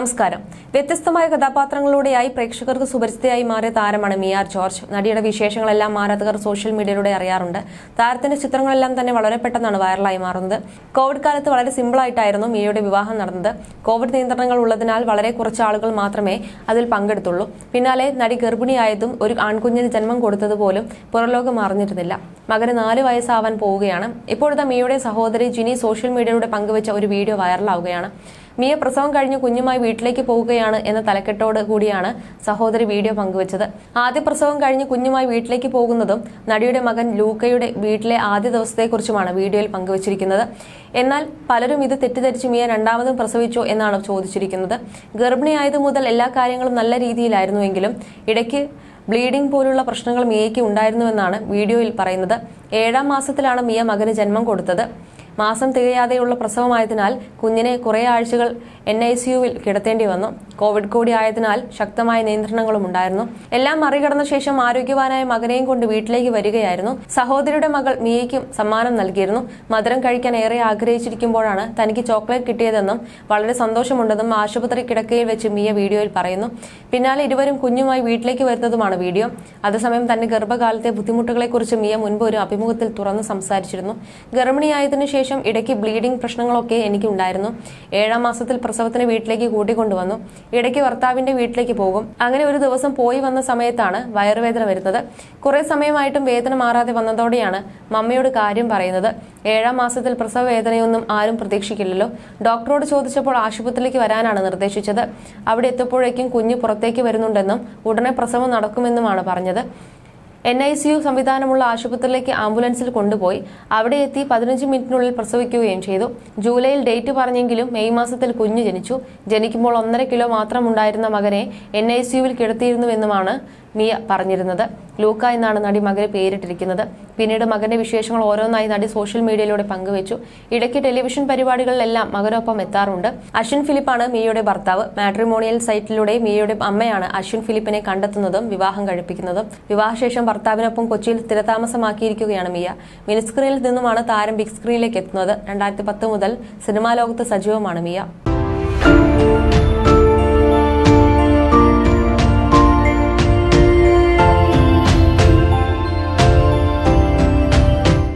നമസ്കാരം. വ്യത്യസ്തമായ കഥാപാത്രങ്ങളിലൂടെയായി പ്രേക്ഷകർക്ക് സുപരിചിതയായി മാറിയ താരമാണ് മിയാർ ജോർജ്. നടിയുടെ വിശേഷങ്ങളെല്ലാം ആരാധകർ സോഷ്യൽ മീഡിയയിലൂടെ അറിയാറുണ്ട്. താരത്തിന്റെ ചിത്രങ്ങളെല്ലാം തന്നെ വളരെ പെട്ടെന്നാണ് വൈറലായി മാറുന്നത്. കോവിഡ് കാലത്ത് വളരെ സിമ്പിളായിട്ടായിരുന്നു മിയയുടെ വിവാഹം നടന്നത്. കോവിഡ് നിയന്ത്രണങ്ങൾ ഉള്ളതിനാൽ വളരെ കുറച്ച് ആളുകൾ മാത്രമേ അതിൽ പങ്കെടുത്തുള്ളൂ. പിന്നാലെ നടി ഗർഭിണിയായതും ഒരു ആൺകുഞ്ഞിന് ജന്മം കൊടുത്തതുപോലും പുറലോകം അറിഞ്ഞിരുന്നില്ല. മകന് നാല് വയസ്സാവാൻ പോവുകയാണ്. ഇപ്പോഴത്തെ മിയയുടെ സഹോദരി ജിനി സോഷ്യൽ മീഡിയയിലൂടെ പങ്കുവച്ച ഒരു വീഡിയോ വൈറലാവുകയാണ്. മിയ പ്രസവം കഴിഞ്ഞ് കുഞ്ഞുമായി വീട്ടിലേക്ക് പോവുകയാണ് എന്ന തലക്കെട്ടോട് കൂടിയാണ് സഹോദരി വീഡിയോ പങ്കുവച്ചത്. ആദ്യ പ്രസവം കഴിഞ്ഞ് കുഞ്ഞുമായി വീട്ടിലേക്ക് പോകുന്നതും നടിയുടെ മകൻ ലൂക്കയുടെ വീട്ടിലെ ആദ്യ ദിവസത്തെക്കുറിച്ചുമാണ് വീഡിയോയിൽ പങ്കുവച്ചിരിക്കുന്നത്. എന്നാൽ പലരും ഇത് തെറ്റിദ്ധരിച്ച് മിയ രണ്ടാമതും പ്രസവിച്ചോ എന്നാണ് ചോദിച്ചിരിക്കുന്നത്. ഗർഭിണിയായത് മുതൽ എല്ലാ കാര്യങ്ങളും നല്ല രീതിയിലായിരുന്നുവെങ്കിലും ഇടയ്ക്ക് ബ്ലീഡിംഗ് പോലുള്ള പ്രശ്നങ്ങൾ മിയയ്ക്ക് ഉണ്ടായിരുന്നുവെന്നാണ് വീഡിയോയിൽ പറയുന്നത്. ഏഴാം മാസത്തിലാണ് മിയ മകന് ജന്മം കൊടുത്തത്. മാസം തികയാതെയുള്ള പ്രസവമായതിനാൽ കുഞ്ഞിനെ കുറേ ആഴ്ചകൾ എൻ ഐ സിയുവിൽ കിടത്തേണ്ടി വന്നു. കോവിഡ് കൂടി ആയതിനാൽ ശക്തമായ നിയന്ത്രണങ്ങളും ഉണ്ടായിരുന്നു. എല്ലാം മറികടന്ന ശേഷം ആരോഗ്യവാനായ മകനെയും കൊണ്ട് വീട്ടിലേക്ക് വരികയായിരുന്നു. സഹോദരിയുടെ മകൾ മിയയ്ക്കും സമ്മാനം നൽകിയിരുന്നു. മധുരം കഴിക്കാൻ ഏറെ ആഗ്രഹിച്ചിരിക്കുമ്പോഴാണ് തനിക്ക് ചോക്ലേറ്റ് കിട്ടിയതെന്നും വളരെ സന്തോഷമുണ്ടെന്നും ആശുപത്രി കിടക്കയിൽ വെച്ച് മിയ വീഡിയോയിൽ പറയുന്നു. പിന്നാലെ ഇരുവരും കുഞ്ഞുമായി വീട്ടിലേക്ക് വരുന്നതുമാണ് വീഡിയോ. അതേസമയം തന്റെ ഗർഭകാലത്തെ ബുദ്ധിമുട്ടുകളെക്കുറിച്ച് മിയ മുൻപ് ഒരു അഭിമുഖത്തിൽ തുറന്ന് സംസാരിച്ചിരുന്നു. ഗർഭിണിയായതിനു ശേഷം ഇടയ്ക്ക് ബ്ലീഡിംഗ് പ്രശ്നങ്ങളൊക്കെ എനിക്കുണ്ടായിരുന്നു. ഏഴാം മാസത്തിൽ പ്രസവത്തിന് വീട്ടിലേക്ക് കൂട്ടിക്കൊണ്ടുവന്നു. ഇടയ്ക്ക് ഭർത്താവിന്റെ വീട്ടിലേക്ക് പോകും. അങ്ങനെ ഒരു ദിവസം പോയി വന്ന സമയത്താണ് വയറുവേദന വരുന്നത്. കുറേ സമയമായിട്ടും വേദന മാറാതെ വന്നതോടെയാണ് മമ്മയോട് കാര്യം പറയുന്നത്. ഏഴാം മാസത്തിൽ പ്രസവ വേദനയൊന്നും ആരും പ്രതീക്ഷിക്കില്ലല്ലോ. ഡോക്ടറോട് ചോദിച്ചപ്പോൾ ആശുപത്രിയിലേക്ക് വരാനാണ് നിർദ്ദേശിച്ചത്. അവിടെ എത്തുമ്പോഴേക്കും കുഞ്ഞ് പുറത്തേക്ക് വരുന്നുണ്ടെന്നും ഉടനെ പ്രസവം നടക്കുമെന്നുമാണ് പറഞ്ഞത്. എൻ ഐ സി യു സംവിധാനമുള്ള ആശുപത്രിയിലേക്ക് ആംബുലൻസിൽ കൊണ്ടുപോയി അവിടെ എത്തി പതിനഞ്ച് മിനിറ്റിനുള്ളിൽ പ്രസവിക്കുകയും ചെയ്തു. ജൂലൈയിൽ ഡേറ്റ് പറഞ്ഞെങ്കിലും മെയ് മാസത്തിൽ കുഞ്ഞ് ജനിച്ചു. ജനിക്കുമ്പോൾ ഒന്നര കിലോ മാത്രം ഉണ്ടായിരുന്ന മകനെ എൻ ഐ സി യുവിൽ കിടത്തിയിരുന്നുവെന്നുമാണ് മിയ പറഞ്ഞിരുന്നത്. ലൂക്ക എന്നാണ് നടി മകന് പേരിട്ടിരിക്കുന്നത്. പിന്നീട് മകന്റെ വിശേഷങ്ങൾ ഓരോന്നായി നടി സോഷ്യൽ മീഡിയയിലൂടെ പങ്കുവച്ചു. ഇടയ്ക്ക് ടെലിവിഷൻ പരിപാടികളിലെല്ലാം മകനൊപ്പം എത്താറുണ്ട്. അശ്വിൻ ഫിലിപ്പാണ് മിയയുടെ ഭർത്താവ്. മാട്രിമോണിയൽ സൈറ്റിലൂടെ മിയയുടെ അമ്മയാണ് അശ്വിൻ ഫിലിപ്പിനെ കണ്ടെത്തുന്നതും വിവാഹം കഴിപ്പിക്കുന്നതും. വിവാഹശേഷം ഭർത്താവിനൊപ്പം കൊച്ചിയിൽ സ്ഥിരതാമസമാക്കിയിരിക്കുകയാണ് മിയ. മിനി സ്ക്രീനിൽ നിന്നുമാണ് താരം ബിഗ് സ്ക്രീനിലേക്ക് എത്തുന്നത്. രണ്ടായിരത്തി പത്ത് മുതൽ സിനിമാ ലോകത്ത് സജീവമാണ് മിയ.